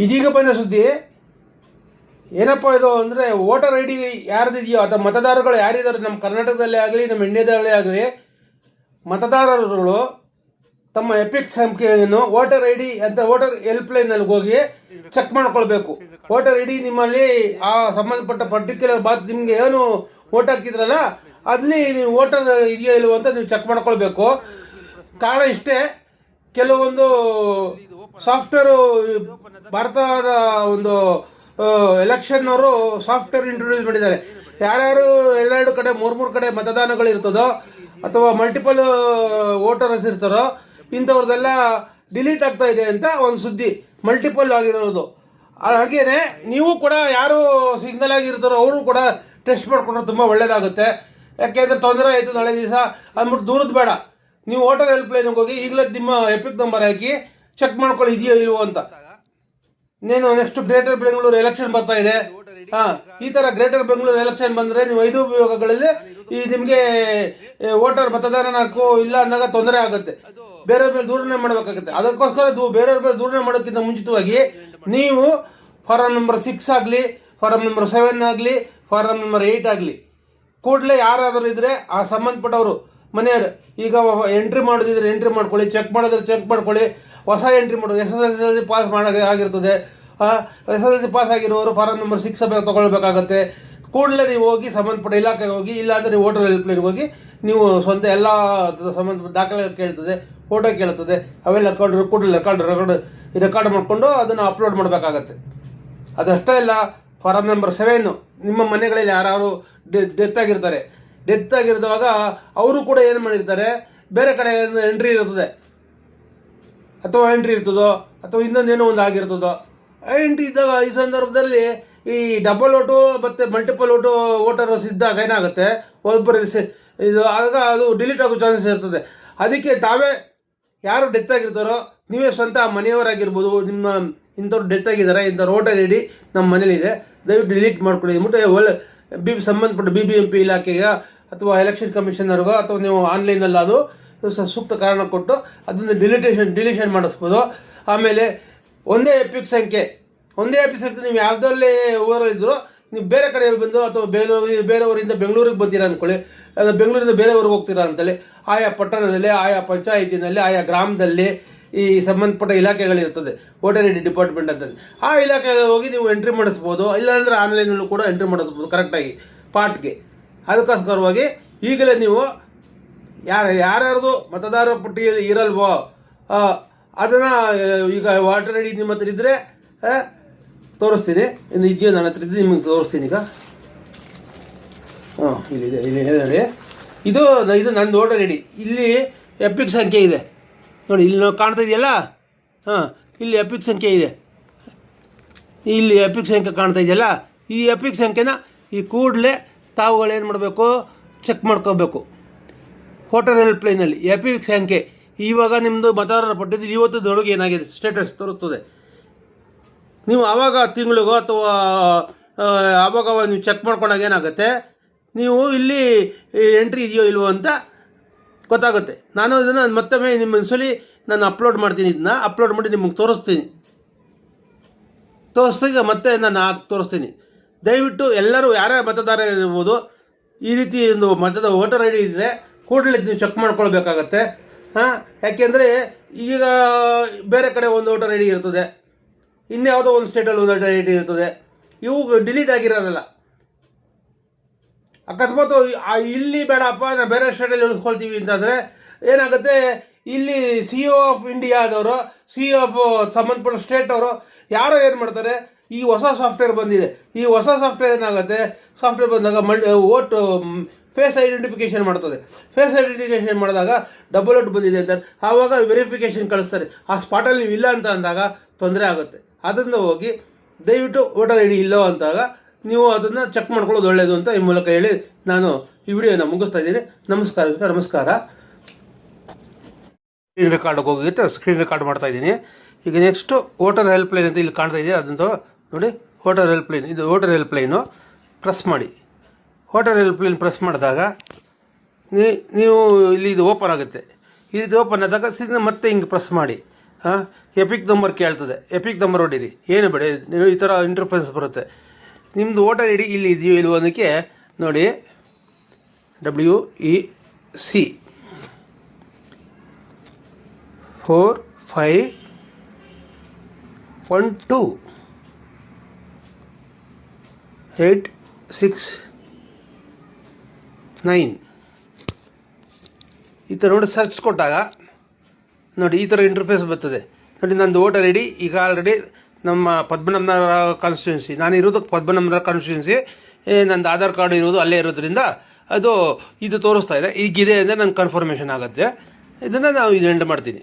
ಇದೀಗ ಬಂದ ಸುದ್ದಿ, ಏನಪ್ಪ ಇದು ಅಂದರೆ ವೋಟರ್ ಐ ಡಿ ಯಾರ್ದಿದೆಯೋ ಅಥವಾ ಮತದಾರಗಳು ಯಾರಿದ್ದಾರೆ? ನಮ್ಮ ಕರ್ನಾಟಕದಲ್ಲೇ ಆಗಲಿ, ನಮ್ಮ ಇಂಡಿಯಾದಲ್ಲೇ ಆಗಲಿ, ಮತದಾರರುಗಳು ತಮ್ಮ ಎಪಿಕ್ ಸಂಖ್ಯೆಯನ್ನು ವೋಟರ್ ಐ ಡಿ ಅಂತ ವೋಟರ್ ಹೆಲ್ಪ್ಲೈನಲ್ಲಿ ಹೋಗಿ ಚೆಕ್ ಮಾಡ್ಕೊಳ್ಬೇಕು. ವೋಟರ್ ಐ ಡಿ ನಿಮ್ಮಲ್ಲಿ ಆ ಸಂಬಂಧಪಟ್ಟ ಪರ್ಟಿಕ್ಯುಲರ್ ಬಾತ್ ನಿಮಗೆ ಏನು ವೋಟ್ ಹಾಕಿದ್ರಲ್ಲ, ಅಲ್ಲಿ ನೀವು ವೋಟರ್ ಇದೆಯೋ ಇಲ್ವೋ ಅಂತ ನೀವು ಚೆಕ್ ಮಾಡ್ಕೊಳ್ಬೇಕು. ಕಾರಣ ಇಷ್ಟೇ ಕೆಲವೊಂದು ಸಾಫ್ಟ್ವೇರು ಭಾರತದ ಒಂದು ಎಲೆಕ್ಷನ್ ಅವರು ಸಾಫ್ಟ್ವೇರ್ ಇಂಟ್ರೊಡ್ಯೂಸ್ ಮಾಡಿದ್ದಾರೆ. ಯಾರ್ಯಾರು ಎರಡೆರಡು ಕಡೆ ಮೂರು ಮೂರು ಕಡೆ ಮತದಾನಗಳು ಇರ್ತದೋ, ಅಥವಾ ಮಲ್ಟಿಪಲ್ ವೋಟರ್ಸ್ ಇರ್ತಾರೋ ಇಂಥವ್ರದ್ದೆಲ್ಲ ಡಿಲೀಟ್ ಆಗ್ತಾ ಇದೆ ಅಂತ ಒಂದು ಸುದ್ದಿ ಮಲ್ಟಿಪಲ್ ಆಗಿರೋದು. ಹಾಗೇನೆ ನೀವು ಕೂಡ ಯಾರು ಸಿಗ್ನಲ್ ಆಗಿರ್ತಾರೋ, ಅವರು ಕೂಡ ಟೆಸ್ಟ್ ಮಾಡ್ಕೊಂಡ್ರೆ ತುಂಬ ಒಳ್ಳೆಯದಾಗುತ್ತೆ ಯಾಕೆಂದ್ರೆ ತೊಂದರೆ ಆಯಿತು, ನಾಳೆ ದಿವಸ ಅಂದ್ಬಿಟ್ಟು ದೂರದ ಬೇಡ. ನೀವು ವೋಟರ್ ಹೆಲ್ಪ್ಲೈನ್ಗೆ ಹೋಗಿ, ಈಗಲೇ ನಿಮ್ಮ ಎಪಿಕ್ ನಂಬರ್ ಹಾಕಿ ಚೆಕ್ ಮಾಡ್ಕೊಳ್ಳಿ, ಇದೆಯೋ ಇಲ್ವೋ ಅಂತ. ಇನ್ನೇನು ನೆಕ್ಸ್ಟ್ ಗ್ರೇಟರ್ ಬೆಂಗಳೂರು ಎಲೆಕ್ಷನ್ ಬರ್ತಾ ಇದೆ. ಹಾ, ಈ ತರ ಗ್ರೇಟರ್ ಬೆಂಗಳೂರು ಎಲೆಕ್ಷನ್ ಬಂದ್ರೆ ನೀವು ಐದು ವಿಭಾಗಗಳಲ್ಲಿ ಈ ನಿಮಗೆ ವೋಟರ್ ಮತದಾನ ಹಾಕು ಇಲ್ಲ ಅಂದಾಗ ತೊಂದರೆ ಆಗುತ್ತೆ. ಬೇರೆಯವ್ರ ಮೇಲೆ ದೂರನೆ ಮಾಡಬೇಕಾಗುತ್ತೆ. ಅದಕ್ಕೋಸ್ಕರ ಬೇರೆಯವ್ರ ಮೇಲೆ ದೂರನೆ ಮಾಡೋಕ್ಕಿಂತ ಮುಂಚಿತವಾಗಿ ನೀವು ಫಾರಂ ನಂಬರ್ ಸಿಕ್ಸ್ ಆಗಲಿ ಫಾರಂ ನಂಬರ್ ಸೆವೆನ್ ಆಗಲಿ ಫಾರಂ ನಂಬರ್ ಏಯ್ಟ್ ಆಗಲಿ. ಕೂಡಲೇ ಯಾರಾದರೂ ಇದ್ರೆ ಆ ಸಂಬಂಧಪಟ್ಟವರು ಮನೆಯವರು. ಈಗ ಎಂಟ್ರಿ ಮಾಡೋದಿದ್ರೆ ಎಂಟ್ರಿ ಮಾಡ್ಕೊಳ್ಳಿ ಚೆಕ್ ಮಾಡಿದ್ರೆ ಚೆಕ್ ಮಾಡ್ಕೊಳ್ಳಿ, ಹೊಸ ಎಂಟ್ರಿ ಮಾಡೋದು S S L C pass ಮಾಡೋ ಆಗಿರ್ತದೆ. S S L C pass ಆಗಿರೋರು ಫಾರಂ ನಂಬರ್ ಸಿಕ್ಸ್ ತೊಗೊಳ್ಬೇಕಾಗತ್ತೆ. ಕೂಡಲೇ ನೀವು ಹೋಗಿ ಸಂಬಂಧಪಟ್ಟ ಇಲಾಖೆಗೆ ಹೋಗಿ, ಇಲ್ಲಾಂದರೆ ನೀವು ವೋಟರ್ ಹೆಲ್ಪ್ಲೈನ್ಗೆ ಹೋಗಿ, ನೀವು ಸ್ವಂತ ಎಲ್ಲ ಸಂಬಂಧ ದಾಖಲೆ ಕೇಳ್ತದೆ ಫೋಟೋ ಕೇಳ್ತದೆ, ಅವೆಲ್ಲ ರೆಕಾರ್ಡ್ ಕೂಡಲೇ ರೆಕಾರ್ಡ್ ರೆಕಾರ್ಡ್ ರೆಕಾರ್ಡ್ ಮಾಡಿಕೊಂಡು ಅದನ್ನು ಅಪ್ಲೋಡ್ ಮಾಡಬೇಕಾಗತ್ತೆ. ಅದಷ್ಟೇ ಅಲ್ಲ ಫಾರಂ ನಂಬರ್ ಸೆವೆನ್ ನಿಮ್ಮ ಮನೆಗಳಲ್ಲಿ ಯಾರು ಡೆತ್ ಆಗಿರ್ತಾರೆ ಡೆತ್ ಆಗಿರೋದಾಗ ಅವರು ಕೂಡ ಏನು ಮಾಡಿರ್ತಾರೆ? ಬೇರೆ ಕಡೆ ಎಂಟ್ರಿ ಇರುತ್ತದೆ. ಅಥವಾ ಎಂಟ್ರಿ ಇರ್ತದೋ? ಅಥವಾ ಇನ್ನೊಂದೇನೋ ಒಂದು ಆಗಿರ್ತದೋ? ಎಂಟ್ರಿ ಇದ್ದಾಗ ಈ ಸಂದರ್ಭದಲ್ಲಿ ಈ ಡಬಲ್ ಓಟು ಮತ್ತು ಮಲ್ಟಿಪಲ್ ಓಟು ವೋಟರ್ಸ್ ಇದ್ದಾಗ ಏನಾಗುತ್ತೆ? ಒಬ್ಬರು ಇದು ಆಗ ಅದು ಡಿಲೀಟ್ ಆಗೋ ಚಾನ್ಸಸ್ ಇರ್ತದೆ. ಅದಕ್ಕೆ ತಾವೇ ಯಾರು ಡೆತ್ ಆಗಿರ್ತಾರೋ, ನೀವೇ ಸ್ವಂತ ಮನೆಯವರಾಗಿರ್ಬೋದು, ನಿಮ್ಮ ಇಂಥವ್ರು ಡೆತ್ ಆಗಿದ್ದಾರೆ ಇಂಥವ್ರು ವೋಟರ್ ಐ ಡಿ ನಮ್ಮ ಮನೇಲಿದೆ ದಯವಿಟ್ಟು ಡಿಲೀಟ್ ಮಾಡ್ಕೊಳ್ಳಿ. ಅಂದ್ಬಿಟ್ಟು ಒಳ್ಳೆ ಬಿ ಸಂಬಂಧಪಟ್ಟ ಬಿ ಬಿ ಎಂ ಪಿ ಇಲಾಖೆಗೆ ಅಥವಾ ಎಲೆಕ್ಷನ್ ಕಮಿಷನರ್ಗೋ ಅಥವಾ ನೀವು ಆನ್ಲೈನಲ್ಲಿ ಅದು ಸೂಕ್ತ ಕಾರಣ ಕೊಟ್ಟು ಅದನ್ನು ಡಿಲಿಟೇಷನ್ ಡಿಲೀಷನ್ ಮಾಡಿಸ್ಬೋದು. ಆಮೇಲೆ ಒಂದೇ ಎಪಿಕ್ ಸಂಖ್ಯೆ. ಒಂದೇ ಎಪಿಕ್ ಸಂಖ್ಯೆ ನೀವು ಯಾವುದರಲ್ಲಿ ಊರಲ್ಲಿದ್ದರೂ ನೀವು ಬೇರೆ ಕಡೆ ಬಂದು ಅಥವಾ ಬೇರೆ ಊರಿಂದ ಬೆಂಗಳೂರಿಗೆ ಬಂದಿರ ಅಂದ್ಕೊಳ್ಳಿ. ಬೆಂಗಳೂರಿಂದ ಬೇರೆ ಊರಿಗೆ ಹೋಗ್ತೀರಾ ಅಂತೇಳಿ. ಆಯಾ ಪಟ್ಟಣದಲ್ಲಿ, ಆಯಾ ಪಂಚಾಯಿತಿನಲ್ಲಿ, ಆಯಾ ಗ್ರಾಮದಲ್ಲಿ ಈ ಸಂಬಂಧಪಟ್ಟ ಇಲಾಖೆಗಳಿರ್ತದೆ. ವೋಟರ್ ಐ ಡಿ ಡಿಪಾರ್ಟ್ಮೆಂಟ್ ಅಂತ ಆ ಇಲಾಖೆಗೆ ಹೋಗಿ ನೀವು ಎಂಟ್ರಿ ಮಾಡಿಸ್ಬೋದು, ಇಲ್ಲಾಂದರೆ ಆನ್ಲೈನಲ್ಲೂ ಕೂಡ ಎಂಟ್ರಿ ಮಾಡಿಸ್ಬೋದು ಕರೆಕ್ಟಾಗಿ ಪಾರ್ಟ್ಗೆ ಅದಕ್ಕೋಸ್ಕರವಾಗಿ ಈಗಲೇ ನೀವು ಯಾರು, ಯಾರ್ಯಾರ್ದು ಮತದಾರ ಪಟ್ಟಿಯಲ್ಲಿ ಇರಲ್ವೋ ಅದನ್ನು ಈಗ ವಾಟರ್ ಐ ಡಿ ನಿಮ್ಮ ಹತ್ರ ಇದ್ದರೆ ತೋರಿಸ್ತೀನಿ. ಇನ್ನು ಇದೆಯೋ ನನ್ನ ಹತ್ರ ಇದ್ದರೆ ನಿಮಗೆ ತೋರಿಸ್ತೀನಿ ಈಗ. ಹಾಂ, ಇಲ್ಲಿ ಇದೆ ನೋಡಿ. ಇದು ಇದು ನಂದು ವೋಟರ್ ಐ ಡಿ ಇಲ್ಲಿ ಎಪಿಕ್ ಸಂಖ್ಯೆ ಇದೆ. ನೋಡಿ, ಇಲ್ಲಿ ನಾವು ಕಾಣ್ತಾ ಇದೆಯಲ್ಲ? ಹಾಂ, ಇಲ್ಲಿ ಎಪಿಕ್ ಸಂಖ್ಯೆ ಇದೆ. ಇಲ್ಲಿ ಎಪಿಕ್ ಸಂಖ್ಯೆ ಕಾಣ್ತಾ ಇದೆಯಲ್ಲ? ಈ ಎಪಿಕ್ ಸಂಖ್ಯೆನ ಈ ಕೂಡಲೇ ತಾವುಗಳೇನು ಮಾಡಬೇಕು? ಚೆಕ್ ಮಾಡ್ಕೋಬೇಕು. ಹೋಟೆಲ್ ಹೆಲ್ಪ್ಲೈನಲ್ಲಿ ಎಪಿಕ್ ಸಂಖ್ಯೆ. ಇವಾಗ ನಿಮ್ಮದು ಮತದಾರರ ಪಟ್ಟಿದ್ದು ಇವತ್ತದೊಳಗೆ ಏನಾಗಿದೆ? ಸ್ಟೇಟಸ್ ತೋರಿಸ್ತದೆ. ನೀವು ಆವಾಗ ತಿಂಗಳಿಗೋ ಅಥವಾ ಆವಾಗ ನೀವು ಚೆಕ್ ಮಾಡ್ಕೊಂಡಾಗ ಏನಾಗುತ್ತೆ? ನೀವು ಇಲ್ಲಿ ಎಂಟ್ರಿ ಇದೆಯೋ ಇಲ್ವೋ ಅಂತ ಗೊತ್ತಾಗುತ್ತೆ. ನಾನು ಇದನ್ನು ಮತ್ತೊಮ್ಮೆ ನಿಮ್ಮ ಸಲ ನಾನು ಅಪ್ಲೋಡ್ ಮಾಡ್ತೀನಿ. ಇದನ್ನ ಅಪ್ಲೋಡ್ ಮಾಡಿ ನಿಮಗೆ ತೋರಿಸ್ತೀನಿ. ತೋರಿಸ್ತೀಗ ಮತ್ತೆ ನಾನು ಹಾಕಿ ತೋರಿಸ್ತೀನಿ. ದಯವಿಟ್ಟು ಎಲ್ಲರೂ ಯಾರೇ ಮತದಾರ ಇರ್ಬೋದು, ಈ ರೀತಿ ಒಂದು ಮತದ ವೋಟರ್ ಐ ಡಿ ಇದ್ದರೆ ಕೂಡಲೇ ನೀವು ಚೆಕ್ ಮಾಡ್ಕೊಳ್ಬೇಕಾಗತ್ತೆ. ಹಾಂ, ಯಾಕೆಂದರೆ ಈಗ ಬೇರೆ ಕಡೆ ಒಂದು ವೋಟರ್ ಐ ಡಿ ಇರ್ತದೆ. ಇನ್ಯಾವುದೋ ಒಂದು ಸ್ಟೇಟಲ್ಲಿ ಒಂದು ವೋಟರ್ ಐ ಡಿ ಇರ್ತದೆ. ಇವು ಡಿಲೀಟ್ ಆಗಿರೋದಲ್ಲ. ಅಕಸ್ಮಾತ್ ಇಲ್ಲಿ ಬೇಡಪ್ಪ ನಾವು ಬೇರೆ ಸ್ಟೇಟಲ್ಲಿ ಉಳಿಸ್ಕೊಳ್ತೀವಿ ಅಂತಂದರೆ ಏನಾಗುತ್ತೆ, ಇಲ್ಲಿ ಸಿ ಇ ಆಫ್ ಇಂಡಿಯಾದವರು ಸಿ ಆಫ್ ಸಂಬಂಧಪಟ್ಟ ಸ್ಟೇಟ್ ಅವರು, ಯಾರೋ ಏನು ಮಾಡ್ತಾರೆ, ಈ ಹೊಸ ಸಾಫ್ಟ್ವೇರ್ ಬಂದಿದೆ. ಈ ಹೊಸ ಸಾಫ್ಟ್ವೇರ್ ಏನಾಗುತ್ತೆ ಸಾಫ್ಟ್ವೇರ್ ಬಂದಾಗ ಮಲ್ಟಿ ಓಟ್ ಫೇಸ್ ಐಡೆಂಟಿಫಿಕೇಶನ್ ಮಾಡ್ತದೆ. ಫೇಸ್ ಐಡೆಂಟಿಫಿಕೇಶನ್ ಮಾಡಿದಾಗ ಡಬಲ್ ಓಟ್ ಬಂದಿದೆ ಅಂತ. ಆವಾಗ ವೆರಿಫಿಕೇಶನ್ ಕಳಿಸ್ತಾರೆ. ಆ ಸ್ಪಾಟಲ್ಲಿ ನೀವು ಇಲ್ಲ ಅಂತ ಅಂದಾಗ ತೊಂದರೆ ಆಗುತ್ತೆ. ಅದರಿಂದ ಹೋಗಿ ದಯವಿಟ್ಟು ವೋಟರ್ ಐ ಡಿ ಇಲ್ಲೋ ಅಂದಾಗ ನೀವು ಅದನ್ನು ಚೆಕ್ ಮಾಡ್ಕೊಳ್ಳೋದು ಒಳ್ಳೆಯದು ಅಂತ ಈ ಮೂಲಕ ಹೇಳಿ ನಾನು ಈ ವಿಡಿಯೋನ ಮುಗಿಸ್ತಾ ಇದ್ದೀನಿ. ನಮಸ್ಕಾರ ನಮಸ್ಕಾರ. ಸ್ಕ್ರೀನ್ ರೆಕಾರ್ಡ್ಗೆ ಹೋಗಿತ್ತು ಸ್ಕ್ರೀನ್ ರೆಕಾರ್ಡ್ ಮಾಡ್ತಾ ಇದ್ದೀನಿ. ಈಗ ನೆಕ್ಸ್ಟು ವೋಟರ್ ಹೆಲ್ಪ್ಲೈನ್ ಅಂತ ಇಲ್ಲಿ ಕಾಣ್ತಾ ಇದೆ. ಅದಂತೂ ನೋಡಿ ವೋಟರ್ ಹೆಲ್ಪ್ಲೈನ್ ಇದು ವೋಟರ್ ಹೆಲ್ಪ್ಲೈನು ಪ್ರೆಸ್ ಮಾಡಿ. ವೋಟರ್ ಹೆಲ್ಪ್ಲೈನ್ ಪ್ರೆಸ್ ಮಾಡಿದಾಗ ನೀವು ಇಲ್ಲಿ ಇದು ಓಪನ್ ಆಗುತ್ತೆ. ಇದು ಓಪನ್ ಆದಾಗ ಸಿದ್ಧ ಮತ್ತೆ ಹಿಂಗೆ ಪ್ರೆಸ್ ಮಾಡಿ. ಹಾಂ? ಎಪಿಕ್ ನಂಬರ್ ಕೇಳ್ತದೆ. ಎಪಿಕ್ ನಂಬರ್ ಹೊಡೀರಿ ಏನು ಬೇಡ ಈ ಥರ ಇಂಟರ್ಫೆನ್ಸ್ ಬರುತ್ತೆ. ನಿಮ್ಮದು ವೋಟರ್ ಐ ಡಿ ಇಲ್ಲಿ ಇದೆಯೋ ಇಲ್ವೋ ಅನ್ನೋಕ್ಕೆ ನೋಡಿ W E C four five one two eight six nine ಈ ಥರ ನೋಡಿ ಸರ್ಚ್ ಕೊಟ್ಟಾಗ ನೋಡಿ ಈ ಥರ ಇಂಟರ್ಫೇಸ್ ಬರ್ತದೆ. ನೋಡಿ ನಂದು ವೋಟರ್ ಐ ಡಿ ಈಗ ಆಲ್ರೆಡಿ ನಮ್ಮ ಪದ್ಮನಾಭನಗರ ಕಾನ್ಸ್ಟಿಟ್ಯೂನ್ಸಿ ನಾನು ಇರೋದು ಪದ್ಮನಾಭನಗರ ಕಾನ್ಸ್ಟಿಟ್ಯೂನ್ಸಿ ನಂದು ಆಧಾರ್ ಕಾರ್ಡ್ ಇರೋದು ಅಲ್ಲೇ ಇರೋದ್ರಿಂದ ಅದು ಇದು ತೋರಿಸ್ತಾ ಇದೆ. ಈಗಿದೆ ಅಂದರೆ ನಂಗೆ ಕನ್ಫರ್ಮೇಷನ್ ಆಗುತ್ತೆ. ಇದನ್ನು ನಾವು ಇದು ಎಂಡ್ ಮಾಡ್ತೀನಿ.